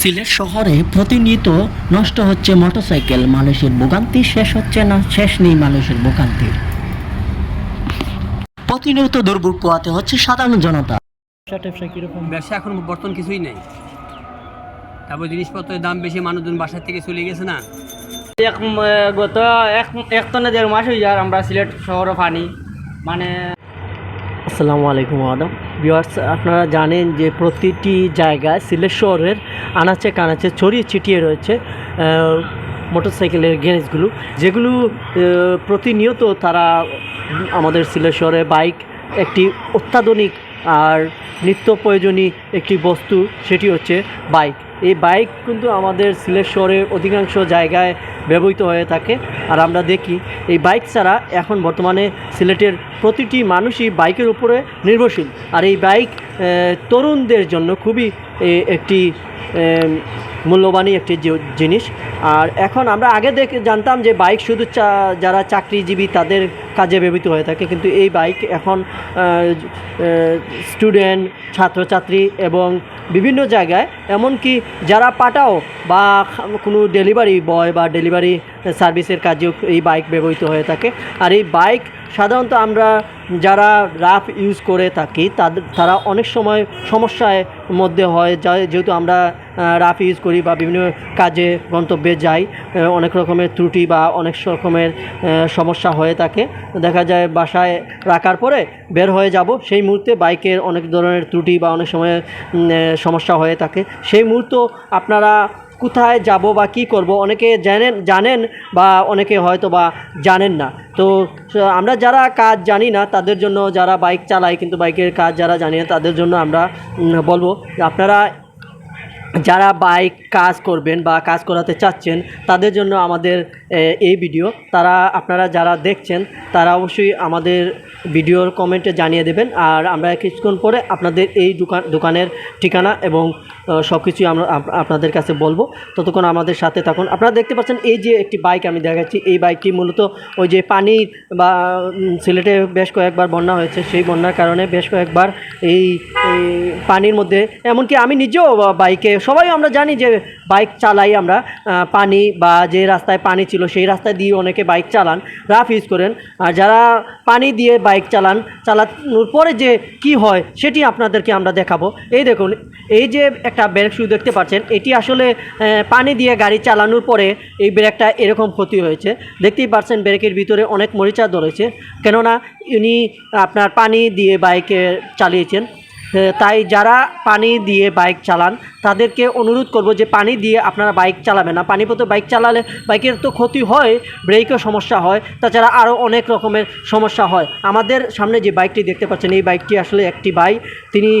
সিলেট শহরে প্রতিনিয়ত নষ্ট হচ্ছে মোটরসাইকেল মানুষের ভোগান্তি শেষ হচ্ছে না শেষ নেই মানুষের ভোগান্তির প্রতিনিয়ত দুর্ভোগ পোয়াতে হচ্ছে সাধারণ জনতা। কীরকম ব্যবসা এখন বর্তমান কিছুই নেই। তারপর জিনিসপত্রের দাম বেশি মানুষজন বাসার থেকে চলে গেছে না। এক গত এক এক তো না দেড় মাস হয়ে যার আমরা সিলেট শহরে পানি। মানে আসসালামু আলাইকুম আদম। ভিউয়ার্স আপনারা জানেন যে প্রতিটি জায়গায় সিলেট শহরের আনাচে কানাচে ছড়িয়ে ছিটিয়ে রয়েছে মোটর মোটরসাইকেলের গ্যারেজগুলো যেগুলো প্রতিনিয়ত তারা আমাদের সিলেট শহরে বাইক একটি অত্যাধুনিক আর নিত্য প্রয়োজনীয় একটি বস্তু, সেটি হচ্ছে বাইক। এই বাইক কিন্তু আমাদের সিলেট শহরের অধিকাংশ জায়গায় ব্যবহৃত হয়ে থাকে। আর আমরা দেখি, এই বাইক ছাড়া এখন বর্তমানে সিলেটের প্রতিটি মানুষই বাইকের উপরে নির্ভরশীল। আর এই বাইক তরুণদের জন্য খুবই একটি মূল্যবানই একটি জিনিস। আর এখন আমরা আগে দেখে জানতাম যে বাইক শুধু চা- যারা চাকরিজীবী তাদের কাজে ব্যবহৃত হয়ে থাকে। কিন্তু এই বাইক এখন স্টুডেন্ট, ছাত্রছাত্রী এবং বিভিন্ন জায়গায়, এমনকি যারা পাঠাও বা কোনো ডেলিভারি বয় বা ডেলিভারি সার্ভিসের কাজেও এই বাইক ব্যবহৃত হয়ে থাকে। আর এই বাইক সাধারণত আমরা যারা রাফ ইউজ করে থাকি তাদের তারা অনেক সময় সমস্যার মধ্যে হয়, যা- যেহেতু আমরা রাফ ইউজ করি বা বিভিন্ন কাজে গন্তব্যে যাই অনেক রকমের ত্রুটি বা অনেক রকমের সমস্যা হয়ে থাকে। দেখা যায় বাসায় রাখার পরে বের হয়ে যাব, সেই মুহূর্তে বাইকের অনেক ধরনের ত্রুটি বা অনেক সময় সমস্যা হয়ে থাকে। সেই মুহূর্ত আপনারা কোথায় যাব বা কি করব, অনেকে জানেন জানেন বা অনেকে হয়তো বা জানেন না। তো, আমরা যারা কাজ জানি না, তাদের জন্য যারা বাইক চালায়, কিন্তু বাইকের কাজ যারা জানি না, তাদের জন্য আমরা বলব, আপনারা যারা বাইক কাজ করবেন বা কাজ করাতে চাচ্ছেন, তাদের জন্য আমাদের এই ভিডিও। তারা, আপনারা যারা দেখছেন, তারা অবশ্যই আমাদের ভিডিওর কমেন্টে জানিয়ে দেবেন। আর আমরা কিছুক্ষণ পরে আপনাদের এই দোকান দোকানের ঠিকানা এবং সব কিছুই আমরা আপনাদের কাছে বলব। ততক্ষণ আমাদের সাথে থাকুন। আপনারা দেখতে পাচ্ছেন, এই যে একটি বাইক আমি দেখাচ্ছি, এই বাইকটি মূলত ওই যে পানি বা সিলেটে বেশ কয়েকবার বন্যা হয়েছে। সেই বন্যার কারণে বেশ কয়েকবার এই পানির মধ্যে, এমনকি আমি নিজেও বাইকে সবাই আমরা জানি যে বাইক চালাই আমরা পানি বা যে রাস্তায় পানি ছিল সেই রাস্তায় দিয়ে অনেকে বাইক চালান, রাফ ইউজ করেন। আর যারা পানি দিয়ে বাইক চালান, চালানোর পরে যে কি হয় সেটি আপনাদেরকে আমরা দেখাবো। এই দেখুন, এই যে একটা ব্রেক শু দেখতে পাচ্ছেন, এটি আসলে পানি দিয়ে গাড়ি চালানোর পরে এই ব্রেকটা এরকম ক্ষতি হয়েছে। দেখতেই পাচ্ছেন ব্রেকের ভিতরে অনেক মরিচা ধরেছে। কেননা ইনি আপনার পানি দিয়ে বাইকে চালিয়েছেন। তাই যারা পানি দিয়ে বাইক চালান, তাদেরকে অনুরোধ করব যে পানি দিয়ে আপনারা বাইক চালাবেন না। পানি পথে বাইক চালালে বাইকের তো ক্ষতি হয়, ব্রেকেও সমস্যা হয়, তাছাড়া আরও অনেক রকমের সমস্যা হয়। আমাদের সামনে যে বাইকটি দেখতে পাচ্ছেন, এই বাইকটি আসলে একটি বাইক তিনি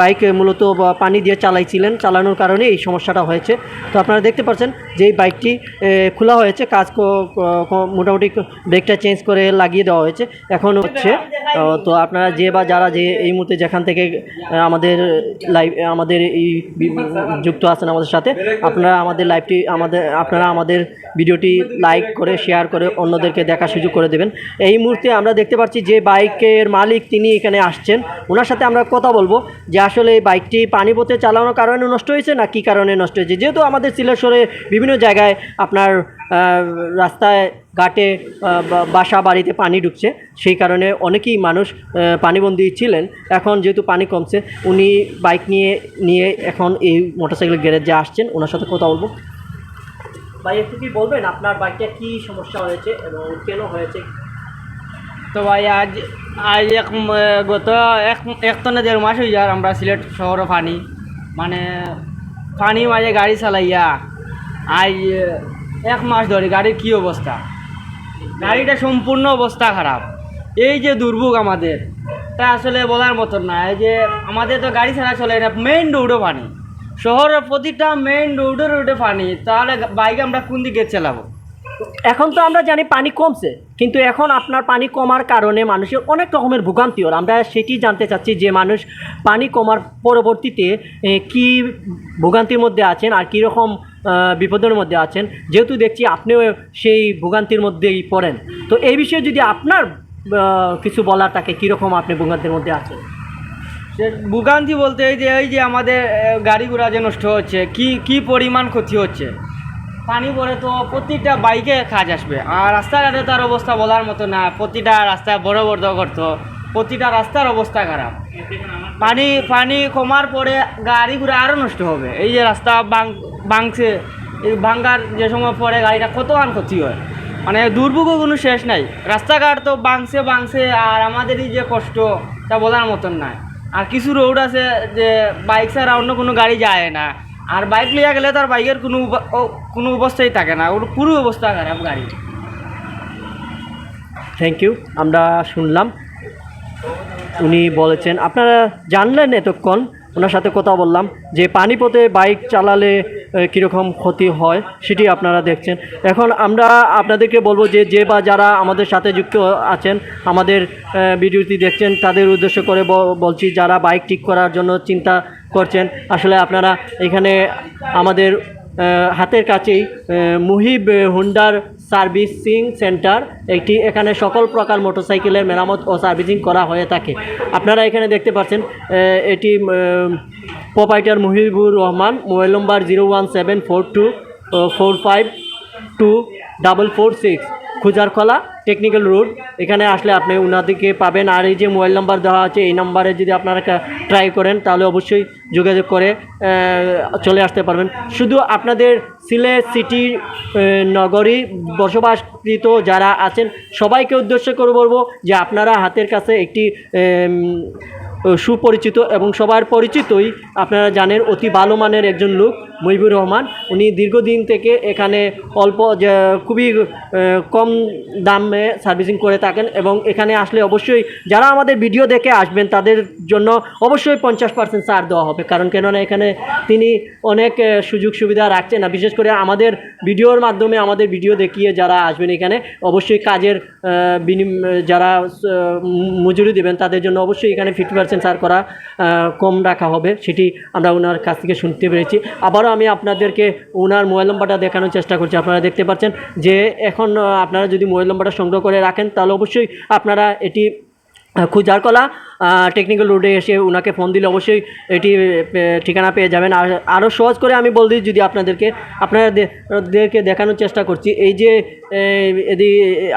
বাইক মূলত পানি দিয়ে চালাইছিলেন, চালানোর কারণে এই সমস্যাটা হয়েছে। তো আপনারা দেখতে পাচ্ছেন যে এই বাইকটি খোলা হয়েছে, কাজ মোটামুটি ব্রেকটা চেঞ্জ করে লাগিয়ে দেওয়া হয়েছে। এখন হচ্ছে তো আপনারা যে বা যারা যে এই মুহূর্তে যেখান থেকে আমাদের লাইভ আমাদের এই যুক্ত আছেন আমাদের সাথে। আপনারা আমাদের লাইভটি আমাদের, আপনারা আমাদের ভিডিওটি লাইক করে শেয়ার করে অন্যদেরকে দেখার সুযোগ করে দেবেন। এই মুহূর্তে আমরা দেখতে পাচ্ছি যে বাইকের মালিক তিনি এখানে আসছেন। ওনার সাথে আমরা কথা বলব যে আসলে এই বাইকটি পানি পথে চালানোর কারণে নষ্ট হয়েছে না কী কারণে নষ্ট হয়েছে? যেহেতু আমাদের সিলেশ্বরে বিভিন্ন জায়গায় আপনার রাস্তায় ঘাটে বাসা বাড়িতে পানি ঢুকছে। সেই কারণে অনেকেই মানুষ পানিবন্দী ছিলেন। এখন যেহেতু পানি কমছে, উনি বাইক নিয়ে নিয়ে এখন এই মোটরসাইকেল গ্যারেজে আসছেন। ওনার সাথে কথা বলব। ভাই, একটু কি বলবেন? আপনার বাইকটা কী সমস্যা হয়েছে এবং কেন হয়েছে? তো ভাই, আজ আজ এক গত এক এক তো না দেড় মাস হয়ে যার আমরা সিলেট শহরে পানি। মানে পানি মাঝে গাড়ি চালাইয়া আজ এক মাস ধরে গাড়ির কী অবস্থা? গাড়িটা সম্পূর্ণ অবস্থা খারাপ। এই যে দুর্ভোগ আমাদের, তা আসলে বলার মতন না। এই যে আমাদের তো গাড়ি ছাড়া চলে না মেইন রোডও পানি। শহরের প্রতিটা মেইন রোডে রোডে পানি, তাহলে বাইক আমরা কোন দিকে চালাবো? এখন তো আমরা জানি পানি কমছে, কিন্তু এখন আপনার পানি কমার কারণে মানুষের অনেক রকমের ভোগান্তি হল। আমরা সেটি জানতে চাচ্ছি যে মানুষ পানি কমার পরবর্তীতে কি ভোগান্তির মধ্যে আছেন আর কীরকম বিপদের মধ্যে আছেন। যেহেতু দেখছি আপনিও সেই ভোগান্তির মধ্যেই পড়েন। তো এই বিষয়ে যদি আপনার কিছু বলার থাকে, কীরকম আপনি ভোগান্তির মধ্যে আছেন? ভোগান্তি বলতে এই যে এই যে আমাদের গাড়ি ঘোড়া যে নষ্ট হচ্ছে, কি কি পরিমাণ ক্ষতি হচ্ছে? পানি পরে তো প্রতিটা বাইকে কাজ আসবে। আর রাস্তাঘাটে তার অবস্থা বলার মতো না। প্রতিটা রাস্তায় বড় বড় গর্ত প্রতিটা রাস্তার অবস্থা খারাপ। পানি পানি কমার পরে গাড়ি ঘোড়া আরও নষ্ট হবে। এই যে রাস্তা এই ভাঙ্গার যে সময় পরে গাড়িটা কত আন ক্ষতি হয়? মানে দুর্ভোগও কোনো শেষ নাই। রাস্তাঘাট তো বাংছে বাংছে, আর আমাদেরই যে কষ্ট, তা বলার মতন নাই। আর কিছু রোড আছে যে বাইক ছাড়া অন্য কোনো গাড়ি যায় না। আর বাইক লিয়া গেলে তার বাইকের কোনো কোনো অবস্থাই থাকে না। ওর পুরো অবস্থা খারাপ গাড়ি। থ্যাংক ইউ আমরা শুনলাম। উনি বলেছেন, আপনারা জানলেন এতক্ষণ? ওনার সাথে কথা বললাম যে পানিপথে বাইক চালালে কীরকম ক্ষতি হয় সেটি আপনারা দেখছেন। এখন আমরা আপনাদেরকে বলব যে যে বা যারা আমাদের সাথে যুক্ত আছেন, আমাদের ভিডিওটি দেখছেন, তাদের উদ্দেশ্য করে বলছি, যারা বাইক ঠিক করার জন্য চিন্তা করছেন, আসলে আপনারা এখানে আমাদের হাতের কাছেই মুহিব হুন্ডার সার্ভিসিং সেন্টার, একটি এখানে সকল প্রকার মোটরসাইকেলের মেরামত ও সার্ভিসিং করা হয়ে থাকে। আপনারা এখানে দেখতে পাচ্ছেন এটি proprietor Muhibur Rahman, mobile number zero one seven four two four five two double four six. Khujarkhala technical road এখানে আসলে আপনি উনাদিকে পাবেন। আর এই যে মোবাইল নাম্বার দেওয়া আছে, এই নাম্বারে যদি আপনারা ট্রাই করেন, তাহলে অবশ্যই যোগাযোগ করে চলে আসতে পারবেন। শুধু আপনাদের সিলেট সিটি নগরী বসবাসকৃত যারা আছেন, সবাইকে উদ্দেশ্য করে বলব যে আপনারা হাতের কাছে একটি সুপরিচিত এবং সবার পরিচিতই আপনারা জানেন অতি ভালো মানের একজন লোক। মহিবুর রহমান। উনি দীর্ঘদিন থেকে এখানে অল্প খুবই কম দামে সার্ভিসিং করে থাকেন এবং এখানে আসলে অবশ্যই যারা আমাদের ভিডিও দেখে আসবেন তাদের জন্য অবশ্যই পঞ্চাশ পার্সেন্ট ছাড় দেওয়া হবে। কারণ কেননা এখানে তিনি অনেক সুযোগ সুবিধা রাখছেন। না বিশেষ করে আমাদের ভিডিওর মাধ্যমে আমাদের ভিডিও দেখিয়ে যারা আসবেন এখানে, অবশ্যই কাজের বিনিম যারা মজুরি দেবেন তাদের জন্য অবশ্যই এখানে ফিফটি পার্সেন্ট ছাড় করা কম রাখা হবে। সেটি আমরা ওনার কাছ থেকে শুনতে পেরেছি। আবারও আমি আপনাদেরকে ওনার মোবাইল নম্বরটা দেখানোর চেষ্টা করছি। আপনারা দেখতে পাচ্ছেন যে এখন আপনারা যদি মোবাইল নম্বরটা সংগ্রহ করে রাখেন, তাহলে অবশ্যই আপনারা এটি খুজারকলা টেকনিক্যাল রোডে এসে ওনাকে ফোন দিলে অবশ্যই এটি ঠিকানা পেয়ে যাবেন। আর আরও সহজ করে আমি বল দিই যদি আপনাদেরকে আপনাদেরকে দেখানোর চেষ্টা করছি। এই যে এদি,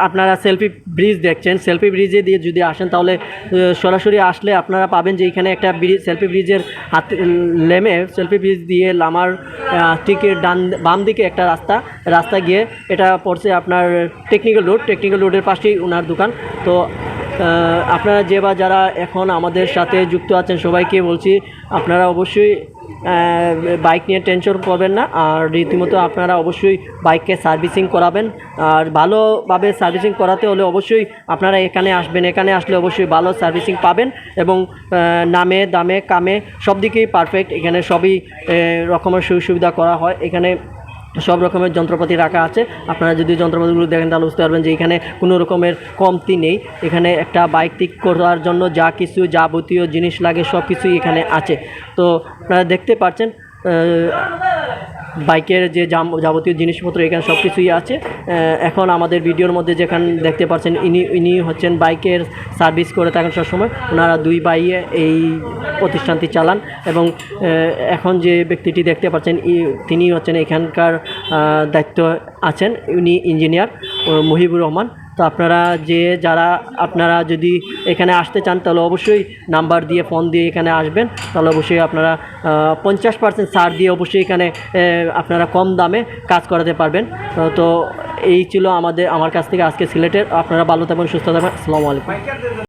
আপনারা সেলফি ব্রিজ দেখছেন সেলফি ব্রিজে দিয়ে যদি আসেন তাহলে সরাসরি আসলে আপনারা পাবেন যে এখানে একটা ব্রিজ সেলফি ব্রিজের হাত, লেমে সেলফি ব্রিজ দিয়ে লামার ঠিক ডান, বাম দিকে একটা রাস্তা রাস্তা গিয়ে এটা পড়ছে আপনার টেকনিক্যাল রোড টেকনিক্যাল রোডের পাশেই ওনার দোকান। তো আপনারা যে বা যারা এখন আমাদের সাথে যুক্ত আছেন, সবাইকে বলছি, আপনারা অবশ্যই বাইক নিয়ে টেনশন করবেন না। আর রীতিমতো আপনারা অবশ্যই বাইককে সার্ভিসিং করাবেন। আর ভালোভাবে সার্ভিসিং করাতে হলে অবশ্যই আপনারা এখানে আসবেন। এখানে আসলে অবশ্যই ভালো সার্ভিসিং পাবেন এবং নামে, দামে, কামে সব দিকেই পারফেক্ট এখানে সবই রকমের সুযোগ সুবিধা করা হয়। এখানে সব রকমের যন্ত্রপাতি রাখা আছে। আপনারা যদি যন্ত্রপাতিগুলো দেখেন, তাহলে বুঝতে পারবেন যে এখানে কোনো রকমের কমতি নেই। এখানে একটা বাইক ঠিক করার জন্য যা কিছু যাবতীয় জিনিস লাগে সব কিছুই এখানে আছে। তো আপনারা দেখতে পাচ্ছেন বাইকের যে যাবতীয় জিনিসপত্র এখানে সব কিছুই আছে এখন আমাদের ভিডিওর মধ্যে যেখানে দেখতে পাচ্ছেন ইনি ইনি হচ্ছেন বাইকের সার্ভিস করে থাকেন সবসময়। ওনারা দুই বাইয়ে এই প্রতিষ্ঠানটি চালান এবং এখন যে ব্যক্তিটি দেখতে পাচ্ছেন তিনি হচ্ছেন এখানকার দায়িত্ব আছেন। উনি ইঞ্জিনিয়ার মুহিবুর রহমান। তো আপনারা যে যারা আপনারা যদি এখানে আসতে চান, তাহলে অবশ্যই নাম্বার দিয়ে ফোন দিয়ে এখানে আসবেন। তাহলে অবশ্যই আপনারা পঞ্চাশ পার্সেন্ট ছাড় দিয়ে অবশ্যই এখানে আপনারা কম দামে কাজ করাতে পারবেন। তো- এই ছিল আমাদের, আমার কাছ থেকে আজকে সিলেটের। আপনারা ভালো থাকবেন, সুস্থ থাকবেন। আসসালামু আলাইকুম।